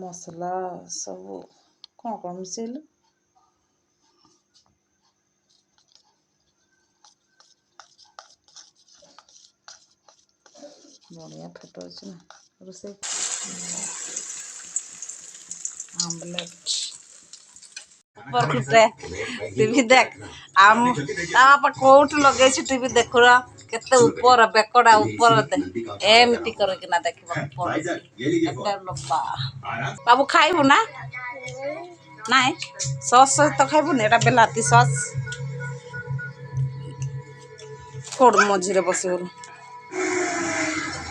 ମସଲା ସବୁ କ'ଣ କ'ଣ ମିଶାଇଲୁ ବଢ଼ିଆ ଫଟୋ ଅଛି ନା ରୋଷେଇ ଆମ୍ବଲେଟ୍ টিভি দেখ আম কোটি ଲଗେଇଛି ଟିଭି দেখুরা କେତେ ଉପର ବେକଟା ଉପର ଏମିତି କରିକିନା ଦେଖିବାକୁ ପଡ଼ୁଛି ବାବୁ ଖାଇବୁ ନା ନାଇଁ ସସ୍ ତ ଖାଇବୁନି ଏଇଟା ବେଲାତି ସସ୍ କୋଉଠି ମଝିରେ ବସିଗଲୁ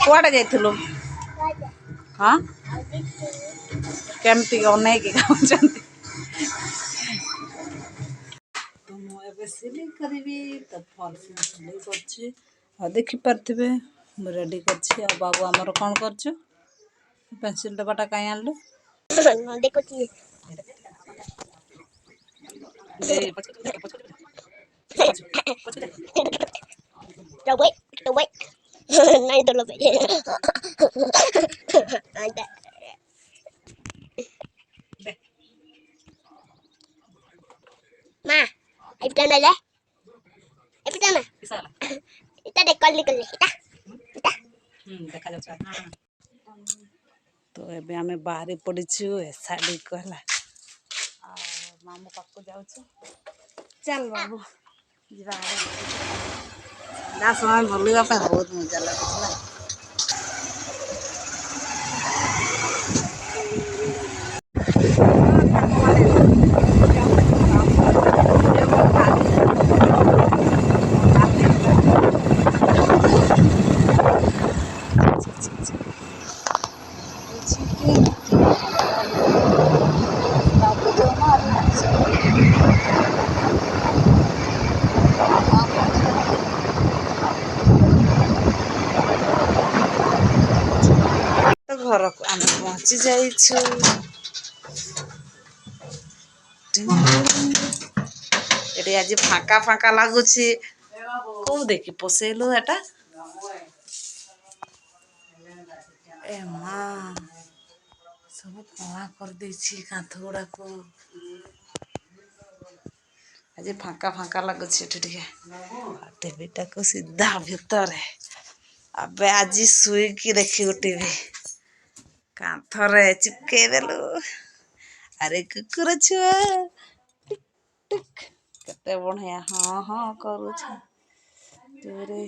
କୁଆଡ଼େ ଯାଇଥିଲୁ ହଁ କେମିତି ଅନେଇକି ଖାଉଛନ୍ତି ତ ମୁଁ ଏବେ ସିଲେଇ କରିବି ତ ଫଲ୍ ସିଲେଇ କରୁଛି ଆଉ ଦେଖିପାରୁଥିବେ ମୁଁ ରେଡ଼ି କରିଛି ଆଉ ବାବୁ ଆମର କ'ଣ କରିଛୁ ପେନସିଲ୍ ଡବାଟା କାଇଁ ଆଣିଲୁ ନାଇଁ ଦଳ Ma, hai pertama এটা দেখ করলি করলি এটা এটা হুম দেখা যাচ্ছে তো ଏବେ ଆମେ ବାହାରେ ପଡ଼ିଛୁ ଏସାଡ଼ିକୁ ହେଲା ଆଉ ମାମୁ ପାଖକୁ ଯାଉଛୁ ଚାଲ ବାବୁ ଯିବା ଯାହା ସମୟ ବୁଲିବା ପାଇଁ ବହୁତ ମଜା ଲାଗୁଥିଲା বেঁচে যাইছো এটা আজ ফাঁকা ফাঁকা লাগুছে কেউ দেখি পোষেলো এটা এ মা সব কলা করেছি কাঁথ গুড়াক আজ ফাঁকা ফাঁকা লাগুছে এটি টিকে টিভিটাকে সিধা ভিতরে আবে আজ শুইকি দেখিব টিভি କାନ୍ଥରେ ଚିପକେଇ ଦେଲୁ ଆରେ କୁକୁର ଛୁଆ କେତେ ବଢ଼ିଆ ହଁ ହଁ କରୁଛ ତୁରେ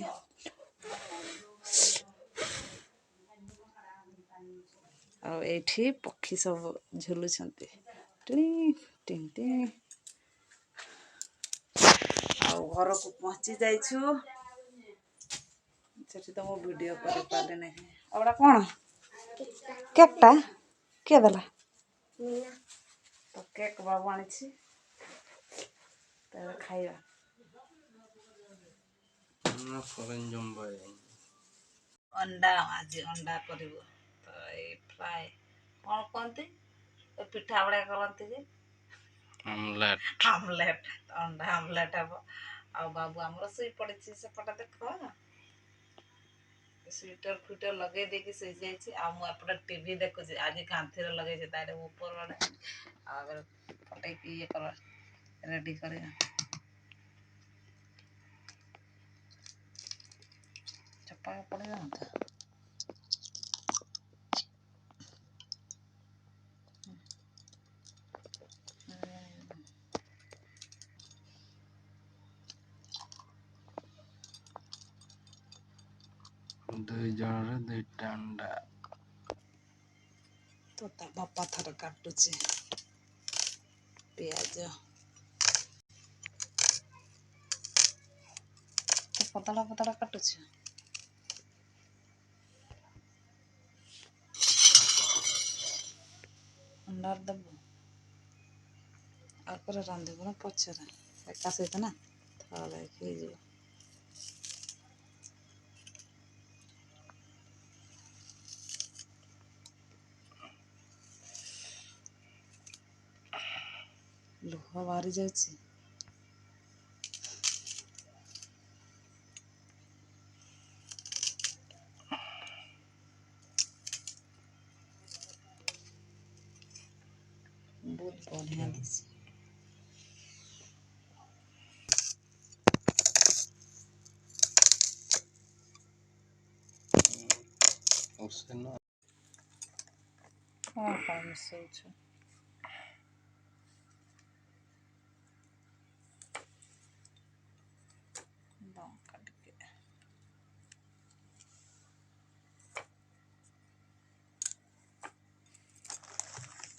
ଆଉ ଏଇଠି ପକ୍ଷୀ ସବୁ ଝୁଲୁଛନ୍ତି ଟିଣି ଟିଣି ଟିଣି ଆଉ ଘରକୁ ପହଞ୍ଚି ଯାଇଛୁ ସେଠି ତ ମୁଁ ଭିଡ଼ିଓ କରିପାରିଲି ନାହିଁ ଆଉ ଏଇଟା କ'ଣ কেকটা কে দিলা তো কেক বাবু আনিছি তাহলে খাইবা ଅଣ୍ଡା ଆଜି ଅଣ୍ଡା କରିବ ତ ଏଇ ଫ୍ରାଏ କ'ଣ କହନ୍ତି ପିଠା ଗୁଡ଼ା କରନ୍ତି ଯେ ଆମଲେଟ୍ ଅଣ୍ଡା ଆମଲେଟ୍ ହବ ଆଉ ବାବୁ ଆମର ଶୋଇ ପଡ଼ିଛି ସେପଟେ ଦେଖ स्वेटर फ्विटर लगे देखी सही जाए मुझे टी देखुचे आज कांथि लगे तपर आड़े आगे फटे ये कर रेडी कर चपा पड़ जाता দুই জোড়ে দুই ডান্ডা তোতা বা পাথর কাটুছে পেঁয়াজ পতলা পতলা কাটুছে ଅଣ୍ଡାର ଦେବୁ ଆଉ ପରେ ରାନ୍ଧିବୁନି ପଛରେ ଏକା ସହିତ ନା ଥରେ ହେଇଯିବ ଲୁହ ବାହାରି ଯାଉଛି ବହୁତ ବଢ଼ିଆ ଦିଶେ Or say no. Oh, I'm so too.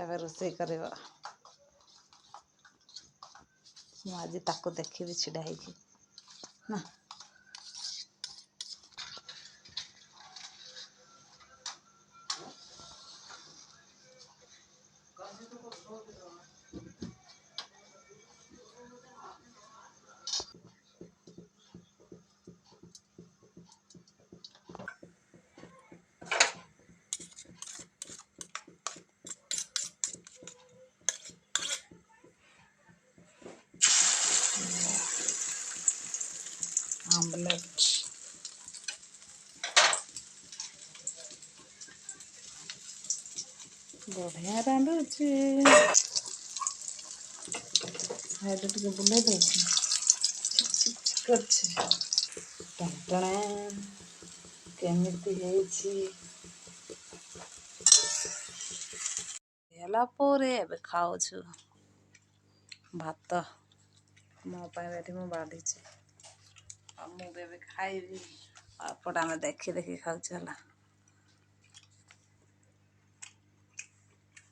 तब रोष कर देखी ढाई की ना omelette. ବଢ଼ିଆ ରାନ୍ଧୁଛି ସାଇଡ଼ ଟିକେ ବୁଲେଇ ଦେଉଛି ଅଛି ଟଣା କେମିତି ହେଇଛି ହେଲା ପରେ ଏବେ ଖାଉଛୁ ଭାତ ମୋ ପାଇଁ ଏଠି ମୁଁ ବାନ୍ଧିଛି ମୁଁ ବି ଏବେ ଖାଇବି ଅଳ୍ପଟା ଆମେ ଦେଖି ଦେଖି ଖାଉଛି ହେଲା